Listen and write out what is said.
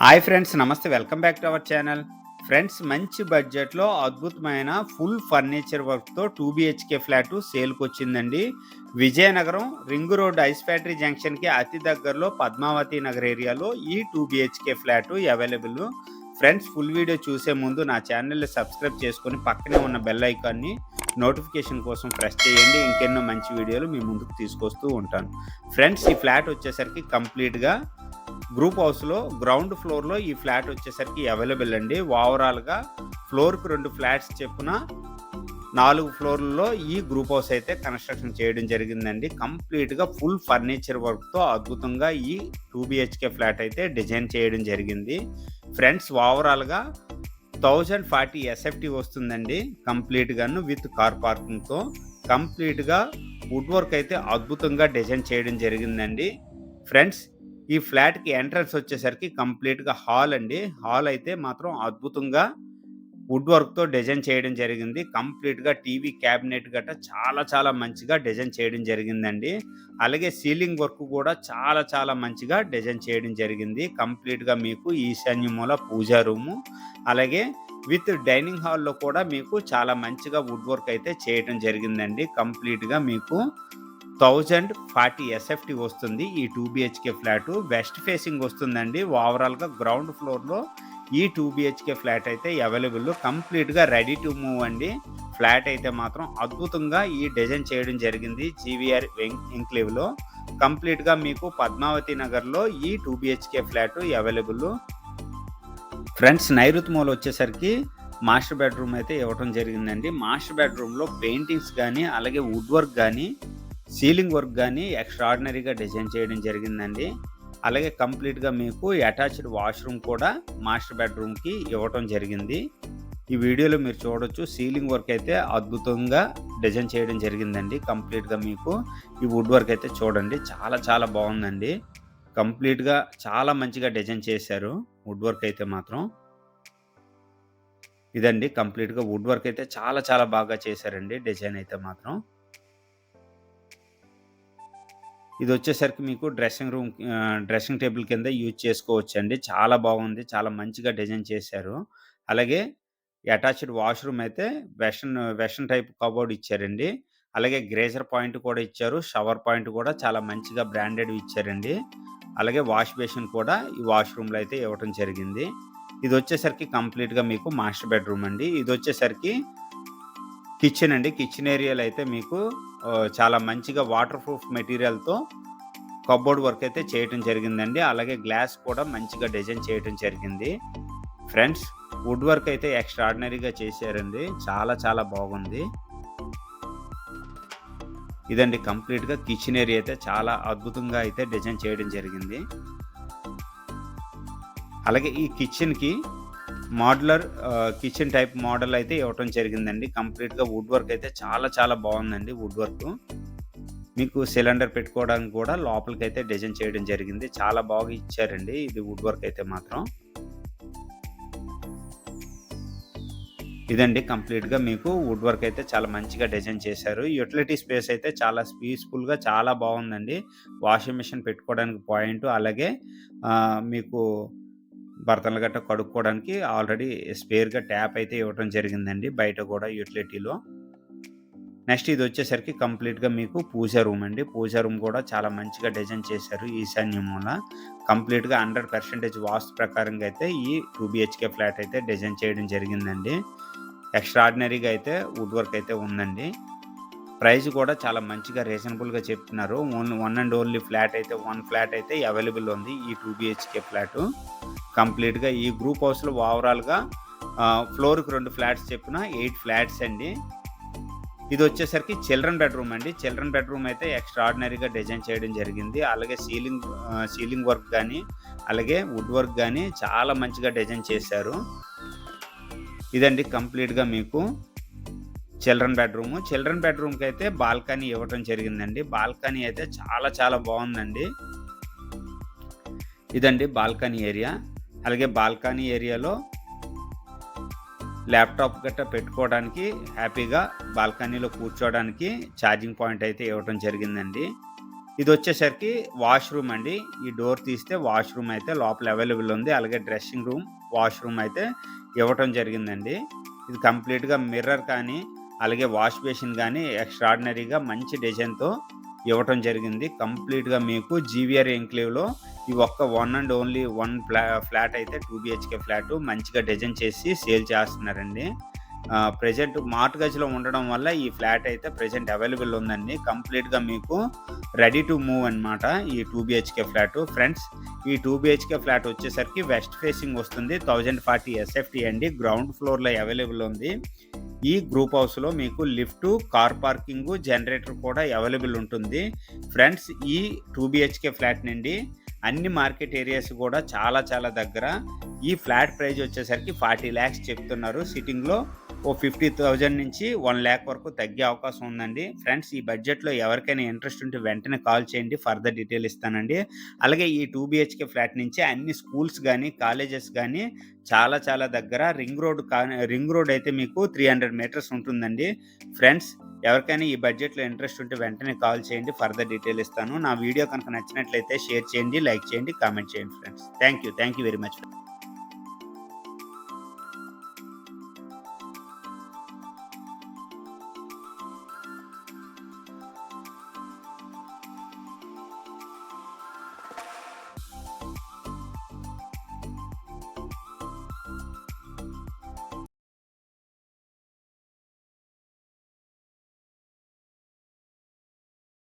Hi friends నమస్తే. Welcome back to our channel friends మంచి బడ్జెట్లో అద్భుతమైన ఫుల్ ఫర్నిచర్ వర్క్తో టూ బిహెచ్కే ఫ్లాట్ సేల్కి వచ్చిందండి. Vizianagaram ring road ice factory జంక్షన్కి అతి దగ్గరలో పద్మావతి నగర్ ఏరియాలో ఈ two BHK flat available friends full video చూసే ముందు నా ఛానల్ని సబ్స్క్రైబ్ చేసుకొని పక్కనే ఉన్న బెల్ ఐకాన్ని నోటిఫికేషన్ కోసం ప్రెస్ చేయండి. ఇంకెన్నో మంచి వీడియోలు మీ ముందుకు తీసుకొస్తూ ఉంటాను. ఫ్రెండ్స్ ఈ ఫ్లాట్ వచ్చేసరికి కంప్లీట్గా గ్రూప్ హౌస్లో గ్రౌండ్ ఫ్లోర్లో ఈ ఫ్లాట్ వచ్చేసరికి అవైలబుల్ అండి. ఓవరాల్గా ఫ్లోర్కి రెండు ఫ్లాట్స్ చెప్పున నాలుగు ఫ్లోర్లలో ఈ గ్రూప్ హౌస్ అయితే కన్స్ట్రక్షన్ చేయడం జరిగిందండి. కంప్లీట్గా ఫుల్ ఫర్నిచర్ వర్క్తో అద్భుతంగా ఈ టూ బిహెచ్కే ఫ్లాట్ అయితే డిజైన్ చేయడం జరిగింది. ఫ్రెండ్స్ ఓవరాల్గా థౌజండ్ ఫార్టీ ఎస్ఎఫ్టీ వస్తుందండి కంప్లీట్గాను విత్ కార్ పార్కింగ్తో. కంప్లీట్గా వుడ్ వర్క్ అయితే అద్భుతంగా డిజైన్ చేయడం జరిగిందండి. ఫ్రెండ్స్ ఈ ఫ్లాట్కి ఎంట్రన్స్ వచ్చేసరికి కంప్లీట్గా హాల్ అండి. హాల్ అయితే మాత్రం అద్భుతంగా వుడ్ వర్క్తో డిజైన్ చేయడం జరిగింది. కంప్లీట్గా టీవీ క్యాబినెట్ గట్ట చాలా చాలా మంచిగా డిజైన్ చేయడం జరిగిందండి. అలాగే సీలింగ్ వర్క్ కూడా చాలా చాలా మంచిగా డిజైన్ చేయడం జరిగింది. కంప్లీట్గా మీకు ఈశాన్య మూల పూజా రూము అలాగే విత్ డైనింగ్ హాల్లో కూడా మీకు చాలా మంచిగా వుడ్ వర్క్ అయితే చేయడం జరిగిందండి. కంప్లీట్గా మీకు థౌజండ్ ఫార్టీ ఎస్ఎఫ్టీ వస్తుంది. ఈ two BHK flat west facing వస్తుందండి. ఓవరాల్గా గ్రౌండ్ ఫ్లోర్లో ఈ టూ బిహెచ్కే ఫ్లాట్ అయితే అవైలబుల్ కంప్లీట్గా రెడీ టు మూవ్ అండి. ఫ్లాట్ అయితే మాత్రం అద్భుతంగా ఈ డిజైన్ చేయడం జరిగింది జీవీఆర్ ఎంక్లేవ్లో కంప్లీట్గా మీకు పద్మావతి నగర్లో ఈ two BHK flat available friends నైరుత్ మూల వచ్చేసరికి మాస్టర్ బెడ్రూమ్ అయితే ఇవ్వటం జరిగిందండి. మాస్టర్ బెడ్రూమ్లో పెయింటింగ్స్ కానీ అలాగే వుడ్ వర్క్ కానీ సీలింగ్ వర్క్ కానీ ఎక్స్ట్రాడినరీగా డిజైన్ చేయడం జరిగిందండి. అలాగే కంప్లీట్గా మీకు అటాచ్డ్ వాష్రూమ్ కూడా మాస్టర్ బెడ్రూమ్కి ఇవ్వటం జరిగింది. ఈ వీడియోలో మీరు చూడొచ్చు సీలింగ్ వర్క్ అయితే అద్భుతంగా డిజైన్ చేయడం జరిగిందండి. కంప్లీట్గా మీకు ఈ వుడ్ వర్క్ అయితే చూడండి చాలా చాలా బాగుందండి. కంప్లీట్గా చాలా మంచిగా డిజైన్ చేశారు వుడ్ వర్క్ అయితే మాత్రం. ఇదండి కంప్లీట్గా వుడ్ వర్క్ అయితే చాలా చాలా బాగా చేశారండి డిజైన్ అయితే మాత్రం. ఇది వచ్చేసరికి మీకు డ్రెస్సింగ్ రూమ్ డ్రెస్సింగ్ టేబుల్ కింద యూజ్ చేసుకోవచ్చు అండి చాలా బాగుంది. చాలా మంచిగా డిజైన్ చేశారు. అలాగే అటాచ్డ్ వాష్రూమ్ అయితే వెషన్ వెషన్ టైప్ కబోర్డ్ ఇచ్చారండి. అలాగే గ్రేజర్ పాయింట్ కూడా ఇచ్చారు. షవర్ పాయింట్ కూడా చాలా మంచిగా బ్రాండెడ్ ఇచ్చారండి. అలాగే వాష్ బేసిన్ కూడా ఈ వాష్రూమ్లో అయితే ఇవ్వటం జరిగింది. ఇది వచ్చేసరికి కంప్లీట్గా మీకు మాస్టర్ బెడ్రూమ్ అండి. ఇది వచ్చేసరికి కిచెన్ అండి. కిచెన్ ఏరియాలో అయితే మీకు చాలా మంచిగా వాటర్ ప్రూఫ్ మెటీరియల్తో కబోర్డ్ వర్క్ అయితే చేయటం జరిగిందండి. అలాగే గ్లాస్ కూడా మంచిగా డిజైన్ చేయటం జరిగింది. ఫ్రెండ్స్ వుడ్ వర్క్ అయితే ఎక్స్ట్రాడినరీగా చేశారండి. చాలా చాలా బాగుంది. ఇదండి కంప్లీట్గా కిచెన్ ఏరియా అయితే చాలా అద్భుతంగా అయితే డిజైన్ చేయడం జరిగింది. అలాగే ఈ కిచెన్కి మోడ్యులర్ కిచెన్ టైప్ మోడల్ అయితే ఇవ్వటం జరిగిందండి. కంప్లీట్గా వుడ్ వర్క్ అయితే చాలా చాలా బాగుందండి వుడ్ వర్క్. మీకు సిలిండర్ పెట్టుకోవడానికి కూడా లోపలికి అయితే డిజైన్ చేయడం జరిగింది. చాలా బాగా ఇచ్చారండి. ఇది వుడ్ వర్క్ అయితే మాత్రం. ఇదండి కంప్లీట్గా మీకు వుడ్ వర్క్ అయితే చాలా మంచిగా డిజైన్ చేశారు. యూటిలిటీ స్పేస్ అయితే చాలా పీస్ఫుల్గా చాలా బాగుందండి. వాషింగ్ మిషన్ పెట్టుకోవడానికి పాయింట్. అలాగే మీకు బర్తన్లు గట్ట కడుక్కోవడానికి ఆల్రెడీ స్పేర్గా ట్యాప్ అయితే ఇవ్వడం జరిగిందండి బయట కూడా యూటిలిటీలో. నెక్స్ట్ ఇది వచ్చేసరికి కంప్లీట్గా మీకు పూజ రూమ్ అండి. పూజ రూమ్ కూడా చాలా మంచిగా డిజైన్ చేశారు ఈశాన్య మూల కంప్లీట్గా హండ్రెడ్ పర్సెంటేజ్ వాస్తు ప్రకారంగా అయితే ఈ టూ బిహెచ్కే ఫ్లాట్ అయితే డిజైన్ చేయడం జరిగిందండి. ఎక్స్ట్రాడినరీగా అయితే వుడ్ వర్క్ అయితే ఉందండి. ప్రైస్ కూడా చాలా మంచిగా రీజనబుల్గా చెప్తున్నారు. Only one and only flat అయితే వన్ ఫ్లాట్ అయితే అవైలబుల్ ఉంది ఈ టూ బిహెచ్కే ఫ్లాట్. కంప్లీట్గా ఈ గ్రూప్ హౌస్లో ఓవరాల్గా ఫ్లోర్కి రెండు ఫ్లాట్స్ చెప్పిన ఎయిట్ ఫ్లాట్స్ అండి. ఇది వచ్చేసరికి చిల్డ్రన్ బెడ్రూమ్ అండి. చిల్డ్రన్ బెడ్రూమ్ అయితే ఎక్స్ట్రాడినరీగా డిజైన్ చేయడం జరిగింది. అలాగే సీలింగ్ సీలింగ్ వర్క్ కానీ అలాగే వుడ్ వర్క్ కానీ చాలా మంచిగా డిజైన్ చేశారు. ఇదండి కంప్లీట్గా మీకు చిల్డ్రన్ బెడ్రూమ్. చిల్డ్రన్ బెడ్రూమ్కి అయితే బాల్కనీ ఇవ్వటం జరిగిందండి. బాల్కనీ అయితే చాలా చాలా బాగుందండి. ఇదండి బాల్కనీ ఏరియా. అలాగే బాల్కనీ ఏరియాలో ల్యాప్టాప్ గట్రా పెట్టుకోవడానికి హ్యాపీగా బాల్కనీలో కూర్చోవడానికి ఛార్జింగ్ పాయింట్ అయితే ఇవ్వటం జరిగిందండి. ఇది వచ్చేసరికి వాష్రూమ్ అండి. ఈ డోర్ తీస్తే వాష్రూమ్ అయితే లోపల అవైలబుల్ ఉంది. అలాగే డ్రెస్సింగ్ రూమ్ వాష్రూమ్ అయితే ఇవ్వటం జరిగిందండి. ఇది కంప్లీట్గా మిర్రర్ కానీ అలాగే వాష్ బేసిన్ కానీ ఎక్స్ట్రాడినరీగా మంచి డిజైన్తో ఇవ్వటం జరిగింది. కంప్లీట్గా మీకు జీవీఆర్ ఎంక్లేవ్లో ఈ ఒక్క వన్ అండ్ ఓన్లీ వన్ ఫ్లా ఫ్లాట్ అయితే టూ బిహెచ్కే ఫ్లాట్ మంచిగా డిజైన్ చేసి సేల్ చేస్తున్నారండి. ప్రజెంట్ మార్ట్ గజ్లో ఉండడం వల్ల ఈ ఫ్లాట్ అయితే ప్రజెంట్ అవైలబుల్ ఉందండి. కంప్లీట్గా మీకు రెడీ టు మూవ్ అన్నమాట ఈ టూ బిహెచ్కే ఫ్లాట్. ఫ్రెండ్స్ ఈ టూ బిహెచ్కే ఫ్లాట్ వచ్చేసరికి వెస్ట్ ఫేసింగ్ వస్తుంది. థౌజండ్ ఫార్టీ ఎస్ఎఫ్టీ అండి. గ్రౌండ్ ఫ్లోర్లో అవైలబుల్ ఉంది. ఈ గ్రూప్ హౌస్లో మీకు లిఫ్ట్ కార్ పార్కింగ్ జనరేటర్ కూడా అవైలబుల్ ఉంటుంది. ఫ్రెండ్స్ ఈ టూ బిహెచ్కే ఫ్లాట్ నుండి అన్ని మార్కెట్ ఏరియాస్ కూడా చాలా చాలా దగ్గర. ఈ ఫ్లాట్ ప్రైస్ వచ్చేసరికి ఫార్టీ ల్యాక్స్ చెప్తున్నారు సిట్టింగ్లో. ఓ ఫిఫ్టీ థౌజండ్ నుంచి వన్ ల్యాక్ వరకు తగ్గే అవకాశం ఉందండి. ఫ్రెండ్స్ ఈ బడ్జెట్లో ఎవరికైనా ఇంట్రెస్ట్ ఉంటే వెంటనే కాల్ చేయండి. ఫర్దర్ డీటెయిల్ ఇస్తానండి. అలాగే ఈ టూ బిహెచ్కే ఫ్లాట్ నుంచి అన్ని స్కూల్స్ కానీ కాలేజెస్ కానీ చాలా చాలా దగ్గర రింగ్ రోడ్ కా రింగ్ రోడ్ అయితే మీకు త్రీ హండ్రెడ్ మీటర్స్ ఉంటుందండి. ఫ్రెండ్స్ ఎవరికైనా ఈ బడ్జెట్లో ఇంట్రెస్ట్ ఉంటే వెంటనే కాల్ చేయండి. ఫర్దర్ డీటెయిల్ ఇస్తాను. నా వీడియో కనుక నచ్చినట్లయితే షేర్ చేయండి లైక్ చేయండి కామెంట్ చేయండి friends. Thank you thank you very much.